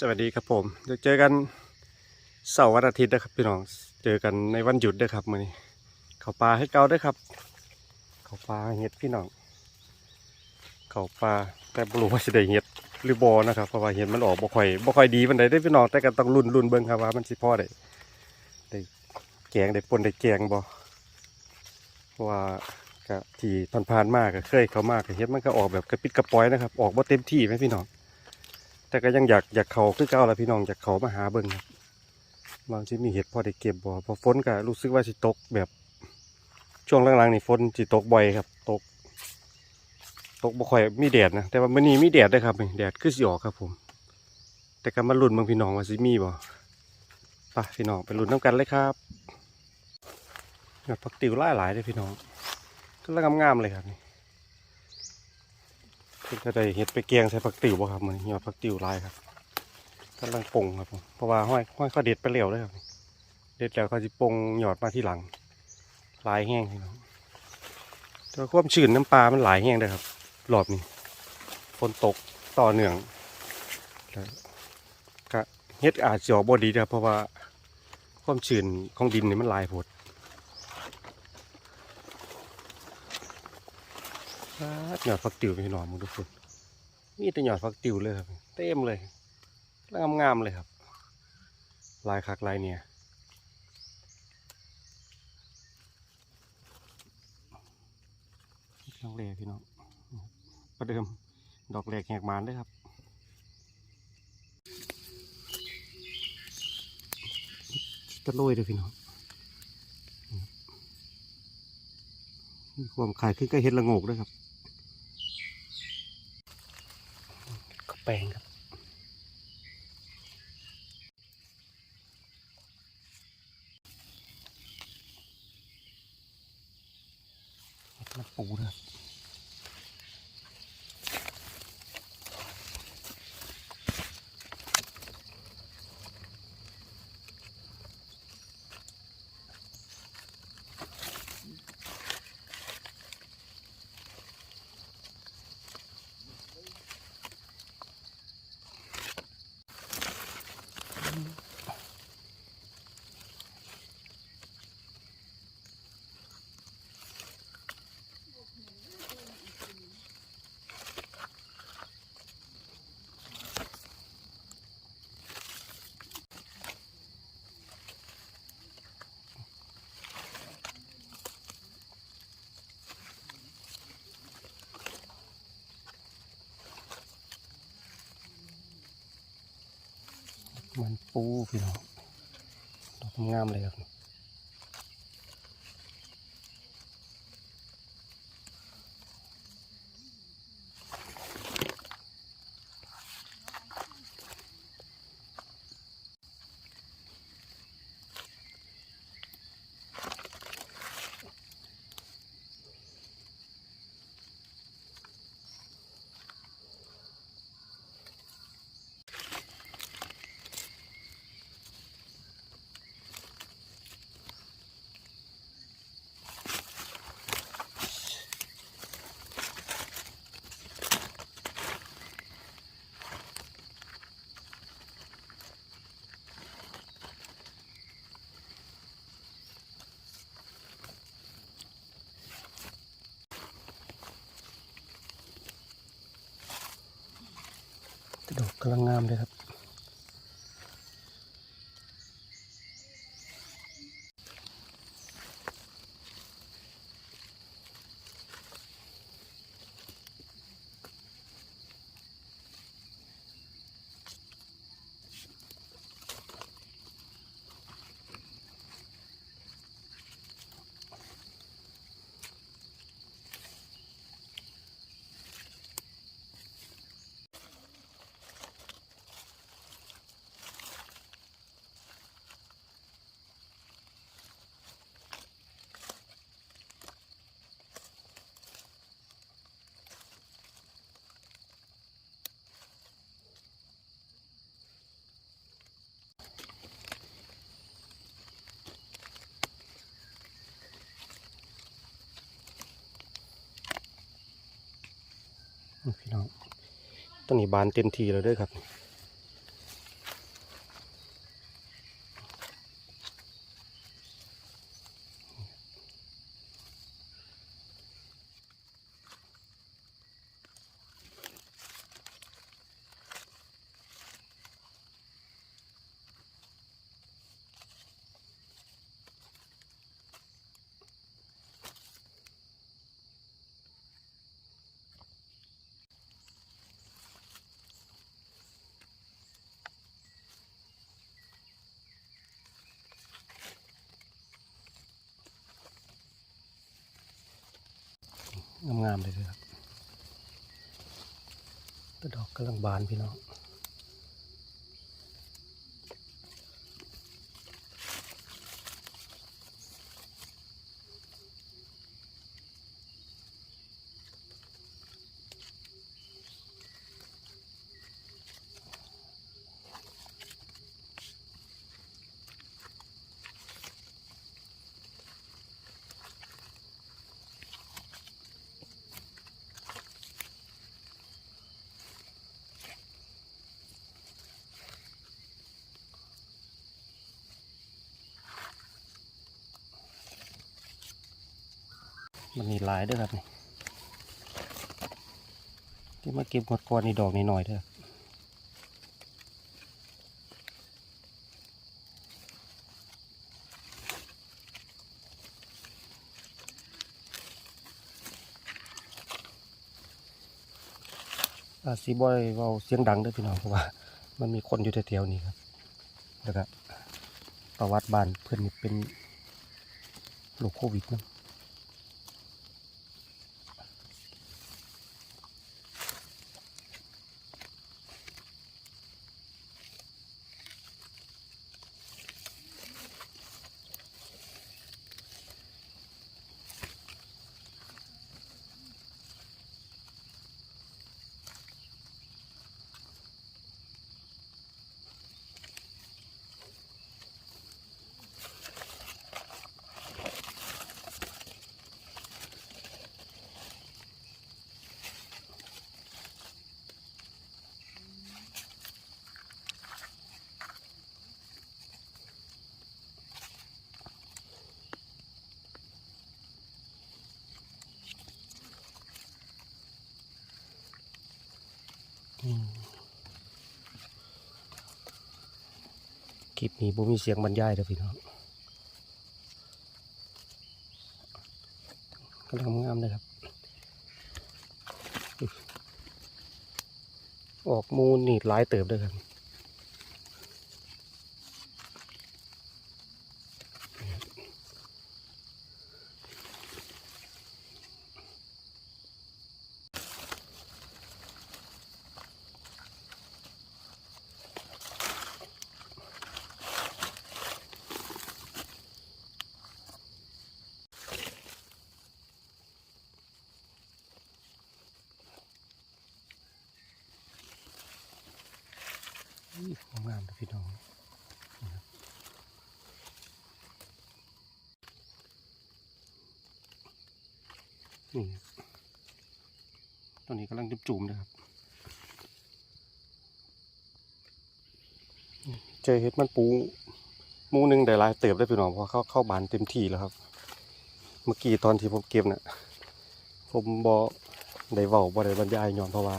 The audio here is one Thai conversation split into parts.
สวัสดีครับผมจะเจอกันเสาร์วันอาทิตย์นะครับพี่น้องเจอกันในวันหยุดด้วยครับมื้อนี้เขาปลาให้เกาด้วยครับเขาปลาเห็ดพี่น้องเขาปลาแต่บรู้ว่าจะได้เห็ดหรือบอนะครับเพราะว่าเห็ดมันออกบ่ค่อยบ่ค่อยดีมันได้ได้พี่น้องแต่ก็ต้องรุ่นรุ่นเบิ่งครับว่ามันสิพอได้ได้แกงได้ปนได้แกงบ่เพราะว่าก็ที่ผ่านๆมากก็เคยเขามากเห็ดมันก็ออกแบบกระปิดกระปอยนะครับ ออกบ่เต็มที่ไหมพี่น้อง แต่ก็ยังอยากอยากเขาคือเก่าละพี่น้องอยากเขามาหาเบิ่งครับบางทีมีเห็ดพอได้เก็บบ่พอฝนก็รู้สึกว่าสิตกแบบช่วงหลังๆนี่ฝนสิตกบ่อยครับ ตก ตกบ่ค่อยมีแดดนะแต่ว่ามื้อนี้มีแดดด้วยครับนี่แดดคือสิออกครับผม แต่ก็มาลุ้นเบิ่งพี่น้องว่าสิมีบ่ไปพี่น้องไปลุ้นน้ำกันเลยครับยอดผักติ๋วหลายๆเลยพี่น้องก็งามๆเลยครับนี่ เพิ่งจะได้เห็ดไปแกงใส่ผักติ๋วบ่ครับมันยอดผักติ๋วลายครับกำลังปงครับผมเพราะว่าห้อยห้อยเขาเด็ดไปเร็วเลยครับ เด็ดแล้วเขาจะปงหยอดมาที่หลังลายแห้งพี่น้องแต่ว่าความชื้นน้ำปลามันหลายแห้งเลยครับรอบนี้ฝนตกต่อเนื่องแล้วก็เฮ็ดอาจจะออกบ่ดีนะครับเพราะว่าความชื้นของดินนี่มันหลายโพดอ่า หยอดผักติ๋วพี่น้องมึงทุกคนมีแต่หยอดฟักติ๋วเลยครับ เต็มเลยแล้วงามๆเลยครับ ลายคักลายเนี่ยดอกแรกพี่น้องประเดิมดอกแรกแหกมานด้วยครับตะโรยเลยพี่น้องมีความขายขึ้นก็เห็ดละโงกด้วยครับ แปลงครับน้ำปูนะ ปูพี่น้องดอกงามเลยครับ ดอกกำลังงามเลยครับ พี่น้องต้นนี้บานเต็มทีแล้วด้วยครับ งามๆเลยเลยครับแต่ดอกกำลังบานพี่น้อง มันมีหลายด้วยครับนี่ที่มาเก็บหมดก่อนนี่ดอกนี่หน่อยเด้ออาซีบอยเว้าเสียงดังด้อพี่น้องเพราะว่า มันมีคนอยู่แถวๆนี้ครับแล้วก็ประวัติบ้านเพื่อนเป็นโรคโควิดนะ คลิปนี้บ่มีเสียงบรรยายเด้อพี่น้องกำลังงามเลยครับ ออกมูลนี่หลายเติบด้วยครับ อุ้ยงามเลยพี่น้องนะครับ นี่ตอนนี้กำลังจุ่มๆนะครับ เจอเห็ดมันปูมูนึงได้หลายเติบได้พี่น้องเพราะเขาเข้าบานเต็มที่แล้วครับ เมื่อกี้ตอนที่ผมเก็บน่ะผมบอได้เว้าบ่ได้บรรยายย้อนเพราะว่า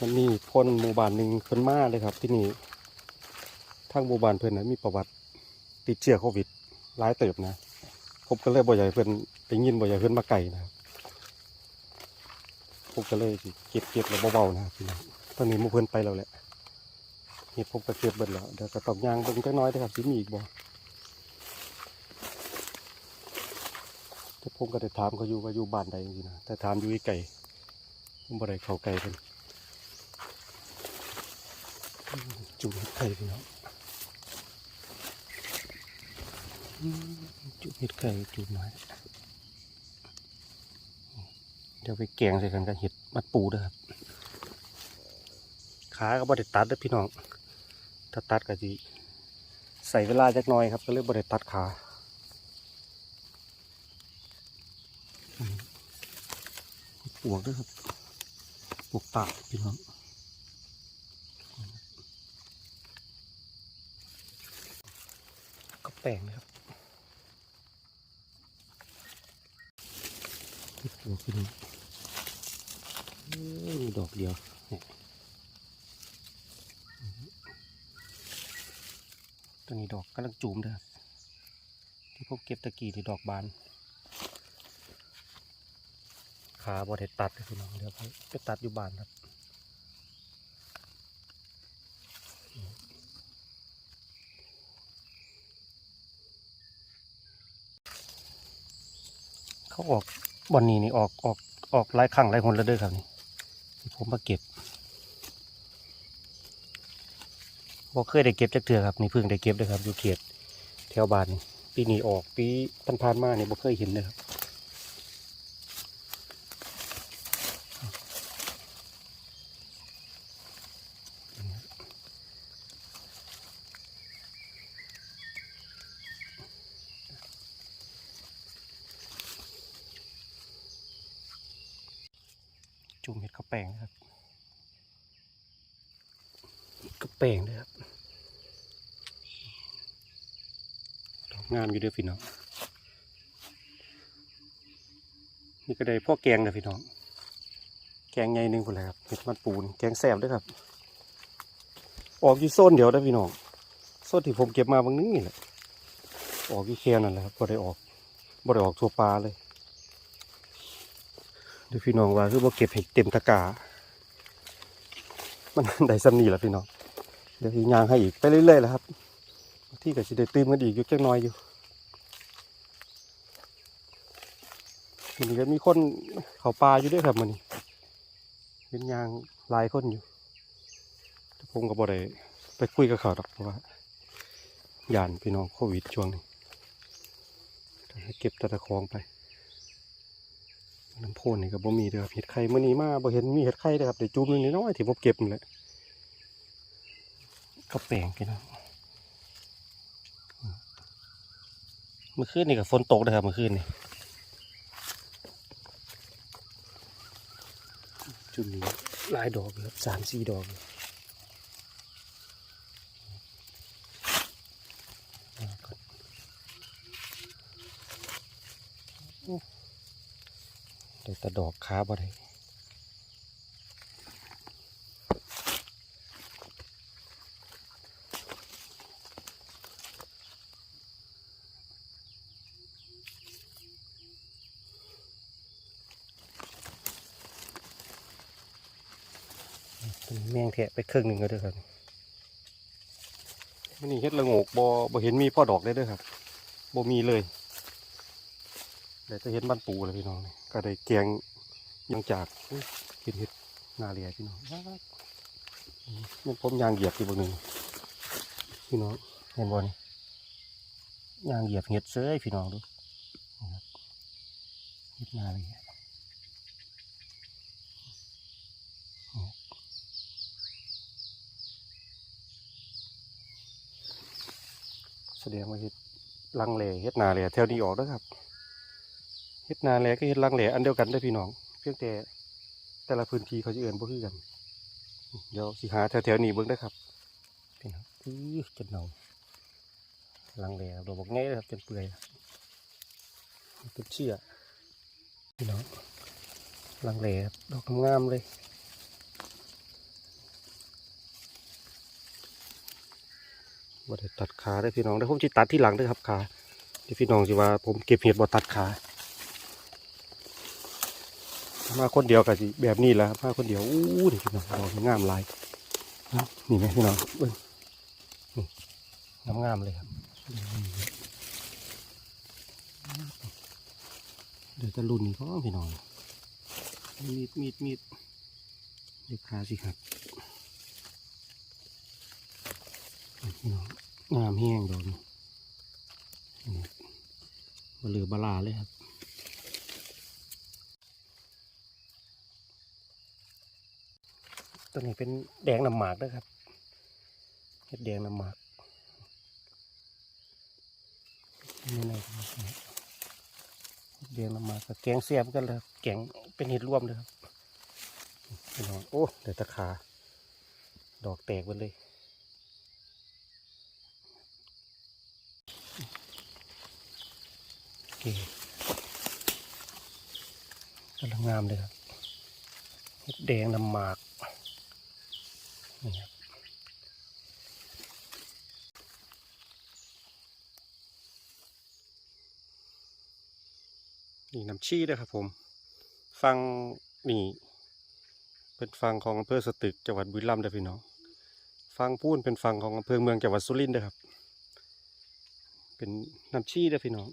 มันมีคนหมู่บ้านหนึ่งเพิ่นมาเลยครับ ที่นี่ทางหมู่บ้านเพิ่นนะมีประวัติติดเชื้อโควิดหลายเติบนะผมก็เลยบ่อยากให้เพิ่น ไปยินบ่อยาเพิ่นมาไก่นะครับผมก็เลยเก็บเก็บแล้วเบาๆนะพี่น้องตอนนี้มู่เพิ่นไปแล้วแหละเห็ดผมก็เก็บเบิดแล้วเดี๋ยวก็ตองย่างเบิ่งจักหน้อยนะครับสิมีอีกบ่แต่ผมก็ได้ถามเขาอยู่ว่าอยู่บ้านใดจริงๆนะแต่ถามอยู่ไกลผมบ่ได้เข้าไกลเพิ่นจุ่มเห็ดไข่พี่น้องจุ่มเห็ดไข่จุ่มไม้ เดี๋ยวไปแกงใส่กันกับเห็ดมัดปูด้วยครับ ขาก็บ่ได้ตัดด้อพี่น้อง ถ้าตัดก็จะใส่เวลาจักน่อยครับ ก็เลยบ่ได้ตัดขาปวกด้วยครับปวกปากพี่น้องก็แปลงนะครับปลูกขึ้นเอ้ย มีดอกเดียวตัวนี้ดอกกำลังจูมเด้อที่พวกเก็บตะกี้ที่ดอกบาน ขาบอด้ตัดเลยพี่น้องเดี๋ยวไปไปตัดอยู่บ้านครับเขาออกบอนนี้นี่ออกออกออกหลายครั้งหลายคนแล้วเด้อครับนี่ ผมมาเก็บบ่เคยได้เก็บจักเถื่อครับนี่เพิ่งได้เก็บเลยครับอยู่เขตแถวบ้านนี่ปีนี้ออกปีผ่านมาเนี่ยบ่เคยเห็นเลยครับจุ่มเห็ด ข้าวแปงนะครับข้วแปงเลยครับดอกงามอยู่เด้วยพี่น้อง นี่ก็ได้พ่อแกงนะพี่น้อง แกงใหญ่หนึ่งคนเลยครับเห็ดมันปูน แกงแซ่บด้วยครับ ออกอยู่โซนเดียวได้อพี่น้องโซนที่ผมเก็บมาบางนึงนี่แหละ ออกอยู่แค่นั่นแหละครับบ่ได้ออกบ่ได้ออกทั่วปลาเลยเดี๋ยวพี่น้องว่าคือบ่เก็บเห็ดเต็มตะกร้า มันได้ซ้ำนี่แหละพี่น้องเดี๋ยวพี่ยางให้อีกไปเรื่อยๆแหละครับ ที่ก็สิได้ตื้มกันอีกอยู่แค่น้อยอยู่มันก็มีคนเขาปลาอยู่ด้วยครับมันเป็นยางลายคนอยู่แต่ผมก็บ่ได้ไปคุยกับเขาหรอกเพราะว่าย่านพี่น้องโควิดช่วงนี้เก็บตะตะคองไป น้ำโพนนี่ก็บ่มีเด้อครับเห็ดไข่เมื่อนี้มาบ่เห็นมีเห็ดไข่เด้อครับเดี๋ยวจุ่มหนึงน้อยๆที่ผมเก็บนั่นแหละก็แปลงกันนะเมื่อคืนนี่กับฝนตกนะครับเมื่อคืนนี่จุดนี้หลายดอกเลยครับสามสี่ดอกเลยเอาก่อนโอ้ ได้แต่ดอกขาบ่ได้แมงแทะไปครึ่งหนึ่งก็ได้ครับมันนี่เฮ็ดละงกบอบเห็นมีพ่อดอกได้ด้วยครับบ่มีเลย เดี๋ยวจะเห็นบ้านปูเลยพี่น้องนี่ก็ได้แกงยังจากอุ๊ยกินเห็ดนาเรียพี่น้องนี่ผมยางเหยียบที่บนหนึ่งพี่น้องเห็นบ่นี่ยางเหยียบเห็ดเซ้ยพี่น้องดูเห็ดนาเรียแสดงว่าเฮ็ดลังเลเฮ็ดนาแหล่แถวนี้ออกแล้วครับ เฮ็ดนาแหล่ก็เฮ็ดลังแหล่อันเดียวกันได้พี่น้อง เพียงแต่แต่ละพื้นที่เขาจะเอื่นบ่คือกัน เดี๋ยวสิหาแถวๆนี้เบิ่งได้ครับพี่น้องอื้อจนเนาลังแหล่ดอกบอกง่ายเลยครับจนเปื่อยเป็นเชื่อพี่น้องลังแหล่ดอกงามเลยบ่ได้ตัดขาได้พี่น้องได้ผมสิตัดที่หลังเด้ครับขาที่พี่น้องสิว่าผมเก็บเห็ดบ่ตัดขา มาคนเดียวกับสิแบบนี้แหละครับมาคนเดียวอู้นี่พี่น้องดอกงามลายเนาะนี่ไหมพี่น้องเบิ่งนี่งามงามเลยครับเดี๋ยวจะรุ่นนี้ก็พี่น้องมีดมีดมีดเด็กขาสิครับพี่น้องงามแห้งดอกนี่นี่บเหลือบลาเลยครับ ตัวนี้เป็นแดงน้ำหมากนะครับเห็ดแดงน้ำหมากนี่ในเห็ดแดงน้ำหมากกับแกงเสียบกันเลยแกงเป็นเห็ดร่วมเลยครับพี่น้องโอ้เดี๋ยวตะขา ดอกแตกไปเลยโอเคกำลังงามเลยครับเห็ดแดงน้ำหมาก นี่ครับนี่น้ำชี้ด้วยครับผม ฟังนี่เป็นฟังของอำเภอสตึกจังหวัดบุรีรัมย์เด้พี่น้องฟังพูนเป็นฟังของอำเภอเมืองจังหวัดสุรินทร์ด้ครับ เป็นน้ำชี้เด้พี่น้อง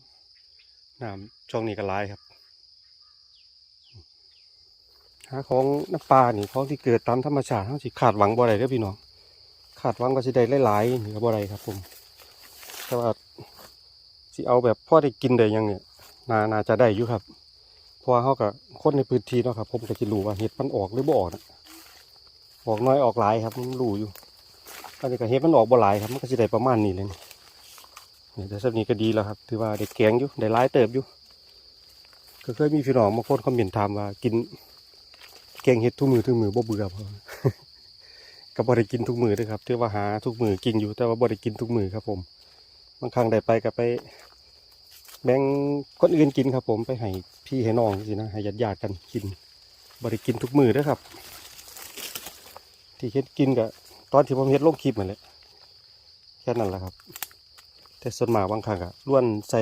น้ำช่องนี้ก็หลายครับ หาของน้ำปลานี่ของที่เกิดตามธรรมชาติเฮาสิขาดหวังบ่ได้เด้อพี่น้องขาดหวังก็สิได้หลายๆนี่ก็บ่ได้ครับ ผมแต่ว่าสิเอาแบบพ่อได้กินได้ยังเนี่ยนานาจะได้อยู่ครับเพราะว่าเฮาก็คนในพื้นที่เนาะครับ ผมก็สิรู้ว่าเห็ดมันออกหรือบ่ออกนะออกน้อยออกหลายครับผมรู้อยู่ตอนนี้ก็เห็ดมันออกบ่หลายครับ มันก็สิได้ประมาณนี้เลยนี่นี่แต่สักนี้ก็ดีแล้วครับ ถือว่าได้แกงอยู่ได้หลายเติบอยู่ก็เคยมีพี่น้องบางคนคอมเหมนต์ถามว่ากิน แกงเห็ดทุกมือทุกมือบ่เบื่อพอก็บ่ได้กินทุกมือด้วยครับถือว่าหาทุกมือกินอยู่แต่ว่าบ่ได้กินทุกมือครับผมบางครั้งได้ไปก็ไป แบ่งคนอื่นกินครับ ผมไปให้พี่ให้น้องสินะให้ญาติญาติกันกินบ่ได้กินทุกมือด้วยครับ ที่เฮ็ดกินก็ตอนที่ผมเฮ็ดลงคลิปนั่นแหละแค่นั้นแหละครับ แต่ส่วนมากบางครั้งก็ล้วนใส่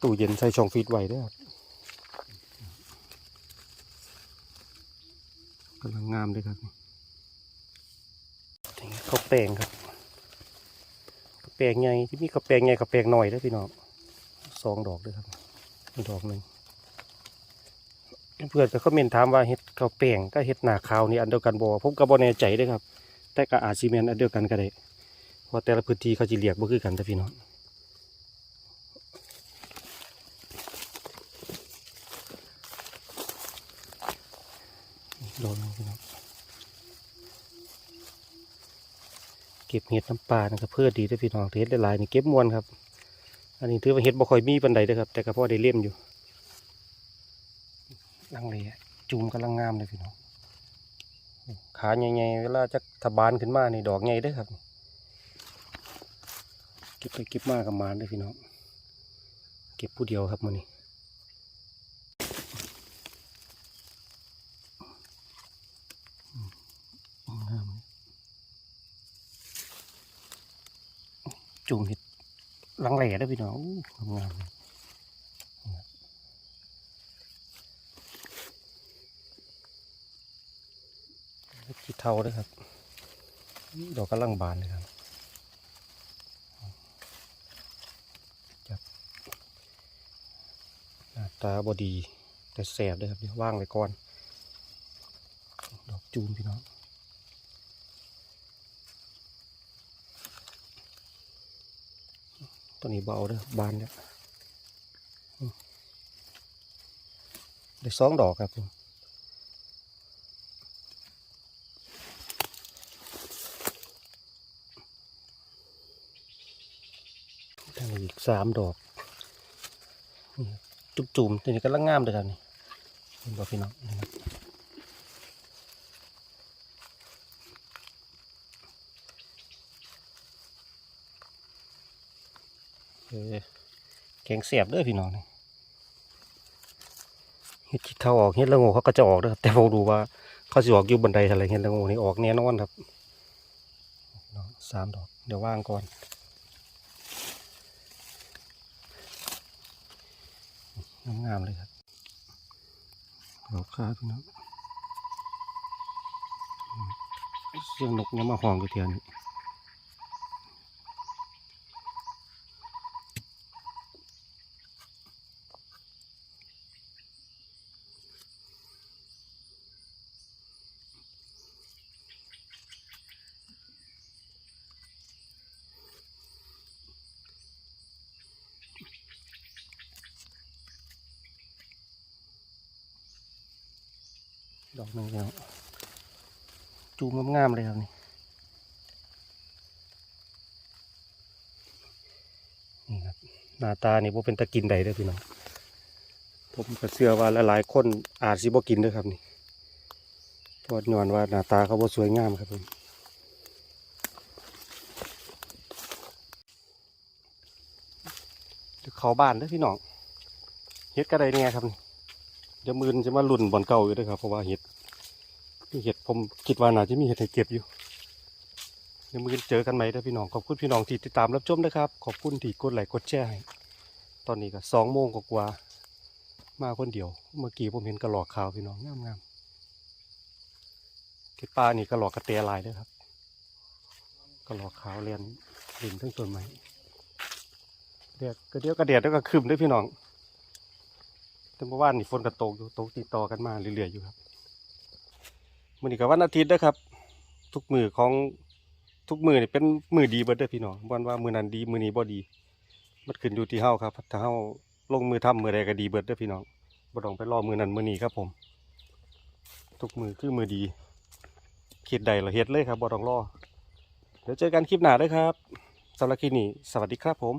ตู้เย็นใส่ช่องฟีดไว้ด้วยครับ กำลังงามเลยครับเข้าวแป้งครับข้าวแป้งใหญ่ที่มีข้าวแป้งใหญ่ข้าวแป้งน้อยเด้วพี่น้องสองดอกด้วยครับมีดอกหนึ่งเพื่อนก็คอมเมนต์ถามว่าเห็ดข้าวแป้งก็เห็ดหนาขาวนี่อันเดียวกันบ่ผมก็บ่แน่ใจด้วยครับ แต่ก็อาจสิแม่นอันเดียวกันก็ได้เพราะแต่ละพื้นที่เขาจะเรียกบ่คือกันแต่พี่น้อง โดนพี่น้องเก็บเห็ดน้ำปลานะครับเพื่อดีเด้วยพี่น้องเห็ดหลายๆนี่เก็บมวนครับ อันนี้ถือว่าเห็ดบ่ค่อยมีปันใดเด้ครับ แต่ก็พอได้เล่มอยู่ลังเลอะจุ่มกำลังงามเลยพี่น้องขาใหญ่ๆเวลาจะทบานขึ้นมานี่ดอกใหญ่ด้อครับเก็บไปเก็บมากับมานเด้พี่น้องเก็บผู้เดียวครับมื้อนี้ จุ่มเห็ดลังแหล่ได้พี่น้องงามขี้เทาด้วยครับ ดอกกำลังบานเลยครับจับหน้าตาบอดีแต่แสบด้วยครับเดี๋ยวว่างไว้ก่อน ดอกจูมพี่น้อง ตัวนี้เบาเด้อบานแล้วอืมได้สองดอกครับผมทางนี้อีกสามดอก จุ่มๆตัวนี้กำลังงามเลยครับนี่เห็นบ่พี่น้องนี่ครับ เออ แกงเสียบเด้อพี่น้องนี่เห็ดขี้เท่าออกเห็ดละโงูเขาก็จะออกเด้อครับแต่ผมดูว่าเขาจะออกอยู่บันไดอะไรเห็ดละโงูนี่ออกแน่นอนครับสามดอก เดี๋ยวว่างก่อนงามๆเลยครับดอกข้าพี่น้องเสียงนกเนี่ยมาห้องอยู่เทียนนี่ ดอกหนึงแล้วจูม งามๆเลยครับนี่นี่ครับหน้าตานี่ผมเป็นตะกินใดเด้อพี่น้องผมก็เชื่อว่าหลายๆคนอาจสิบ่กินด้วยครับนี่พราะย้อนว่าหน้าตาเขาบ่สวยงามครับผมเดี๋ยวเขาบ้านด้อพี่น้องเฮ็ดกระไดเนี่ยครับเดี๋ยวมือนจะมาลุ่นบอนเก่าอยู่ด้วยครับเพราะว่าเห็ด มีเห็ดผมคิดว่าน่าจะมีเห็ดให้เก็บอยู่เดี๋ยวมือเจอกันไหมเด้อพี่น้องขอบคุณพี่น้องที่ติดตามรับชมนะครับ ขอบคุณที่กดไลค์กดแชร์ให้ตอนนี้ก็สองโมงกว่ามาคนเดียว เมื่อกี้ผมเห็นกระหลอกขาวพี่น้องงามๆที่ป้านี่กระหลอกกระเตยลายเด้วยครับกระหลอกขาวเรียนเรียนทั้งต้นไม้เดียวก็เดียวกระเดียดแล้วก็คืมด้วยพี่น้องแต่เมื่อวานนี่ฝนก็ตกอยู่ตกติดต่อกันมาเรื่อยๆอยู่ครับ มื้อนี้ก็วันอาทิตย์เด้อครับ ทุกมือของทุกมือนี่เป็นมือดีเบิดเด้อพี่น้องบ่ว่ามือนั้นดีมือนี้บ่ดี มันขึ้นอยู่ที่เฮาครับถ้าเฮาลงมือทำมือใดก็ดีเบิดเด้อพี่น้องบ่ต้องไปรอมือนั้นมือนี้ครับผม ทุกมือคือมือดีคิดใดเราเฮ็ดเลยครับบ่ต้องรอเดี๋ยวเจอกันคลิปหน้าเด้อครับสำหรับคลิปนี้สวัสดีครับผม